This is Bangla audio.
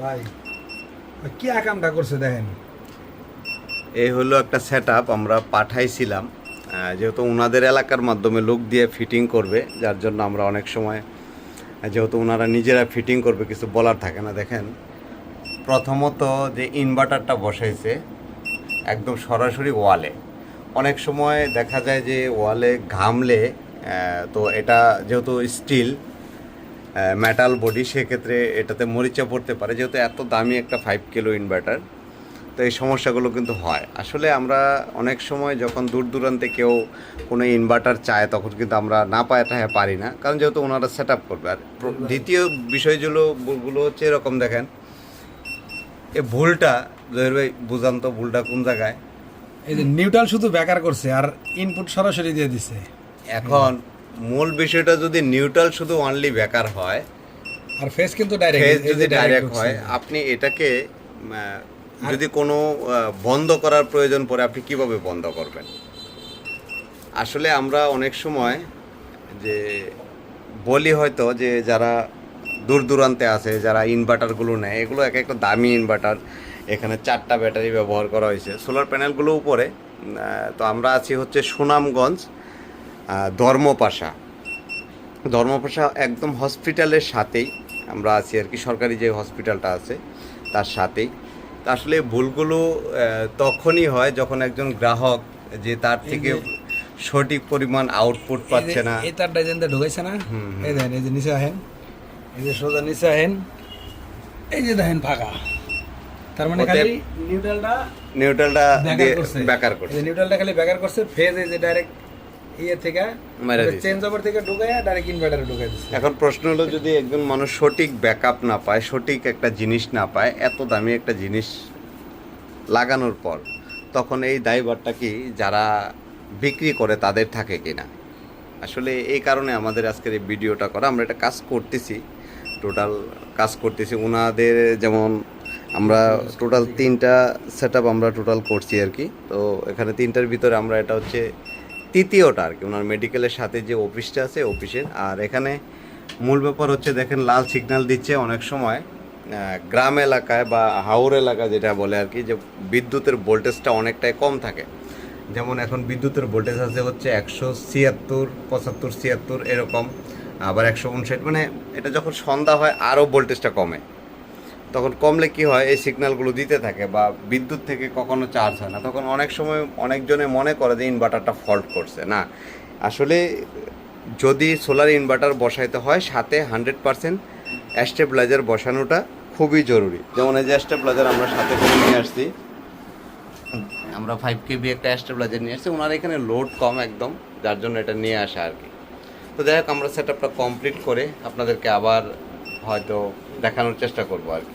ভাই কি কামটা করছে দেখেন? এই হলো একটা সেট আমরা পাঠাইছিলাম। যেহেতু ওনাদের এলাকার মাধ্যমে লোক দিয়ে ফিটিং করবে, যার জন্য আমরা অনেক সময়, যেহেতু ওনারা নিজেরা ফিটিং করবে, কিছু বলার থাকে না। দেখেন, প্রথমত যে ইনভার্টারটা বসাইছে, একদম সরাসরি ওয়ালে অনেক সময় দেখা যায় যে ওয়ালে ঘামলে তো এটা যেহেতু স্টিল মেটাল বডি সেক্ষেত্রে এটাতে মরিচা পড়তে পারে যেহেতু এত দামি একটা ফাইভ কিলো ইনভার্টার তো এই সমস্যাগুলো কিন্তু হয়। আসলে আমরা অনেক সময় যখন দূর দূরান্তে কেউ কোনো ইনভার্টার চায় তখন কিন্তু আমরা না পায় টায় পারি না কারণ যেহেতু ওনারা সেট আপ করবে। আর দ্বিতীয় বিষয়গুলো গুলো হচ্ছে এরকম দেখেন এ ভুলটা জহির ভাই বুঝান তো ভুলটা কোন জায়গায়? এই যে নিউট্রাল শুধু বেকার করছে আর ইনপুট সরাসরি দিয়ে দিছে। এখন মূল বিষয়টা যদি নিউট্রাল শুধু অনলি বেকার হয় আর ফেস কিন্তু ডাইরেক্ট যদি ডাইরেক্ট হয় আপনি এটাকে যদি কোনো বন্ধ করার প্রয়োজন পড়ে আপনি কীভাবে বন্ধ করবেন? আসলে আমরা অনেক সময় যে বলি হয়তো যে যারা দূর দূরান্তে আছে যারা ইনভার্টারগুলো নেয় এগুলো এক একটা দামি ইনভার্টার এখানে চারটা ব্যাটারি ব্যবহার করা হয়েছে। সোলার প্যানেলগুলো উপরে তো আমরা আছি হচ্ছে সুনামগঞ্জ। ধর্মপাশা। ধর্মপাশা একদম হসপিটালের সাথেই। আমরা আছি আর কি সরকারি যে হসপিটালটা আছে তার সাথেই। তা আসলে ভুলগুলো তখনই হয় যখন একজন গ্রাহক যে তার থেকে সঠিক পরিমাণ আউটপুট পাচ্ছে না। এই তার ডাইজেনটা ঢুকাইছে না? এই দেখেন এই যে নিচে আহেন এই যে সোজা নিচে আহেন এই যে দেখেন ফাঁকা। তার মানে খালি নিউট্রালটা নিউট্রালটা বেকার করছে। নিউট্রালটা খালি বেকার করছে ফেজ এই যে ডাইরেক্ট ইয়ে থেকে চেঞ্জ ওভার থেকে ঢুকাইয়া ডাইরেক্ট ইনভার্টারে ঢুকাই দিচ্ছে এখন প্রশ্ন হলো যদি একজন মানুষ সঠিক ব্যাকআপ না পায় সঠিক একটা জিনিস না পায় এত দামি একটা জিনিস লাগানোর পর তখন এই দায়ভারটা কি যারা বিক্রি করে তাদের থাকে কিনা? আসলে এই কারণে আমাদের আজকের এই ভিডিওটা করা আমরা একটা কাজ করতেছি টোটাল কাজ করতেছি। ওনাদের যেমন আমরা টোটাল তিনটা সেট আমরা টোটাল করছি আর কি। তো এখানে তিনটার ভিতরে আমরা এটা হচ্ছে তৃতীয়টা আর কি, ওনার মেডিকেলের সাথে যে অফিসটা আছে অফিসের আর এখানে মূল ব্যাপার হচ্ছে, দেখেন, লাল সিগন্যাল দিচ্ছে অনেক সময় গ্রাম এলাকায় বা হাওর এলাকা যেটা বলে আর কি, যে বিদ্যুতের ভোল্টেজটা অনেকটাই কম থাকে। যেমন এখন বিদ্যুতের ভোল্টেজ আছে হচ্ছে একশো ছিয়াত্তর, পঁচাত্তর ছিয়াত্তর এরকম, আবার একশো উনষাট মানে এটা যখন সন্ধ্যা হয়, আরও ভোল্টেজটা কমে। তখন কমলে কি হয়, এই সিগন্যালগুলো দিতে থাকে বা বিদ্যুৎ থেকে কখনো চার্জ হয় না। তখন অনেক সময় অনেকজনে মনে করে যে ইনভার্টারটা ফল্ট করছে, না? আসলে যদি সোলার ইনভার্টার বসাইতে হয়, সাথে হান্ড্রেড পার্সেন্ট স্টেবিলাইজার বসানোটা খুবই জরুরি। যেমন এই যে স্টেবিলাইজার আমরা সাথে করে নিয়ে আসছি, আমরা ফাইভ কেবি একটা স্টেবিলাইজার নিয়ে আসছি, ওনার এখানে লোড কম একদম, যার জন্য এটা নিয়ে আসা আর কি। তো যাই হোক, আমরা সেট আপটা কমপ্লিট করে আপনাদেরকে আবার হয়তো দেখানোর চেষ্টা করব আর কি।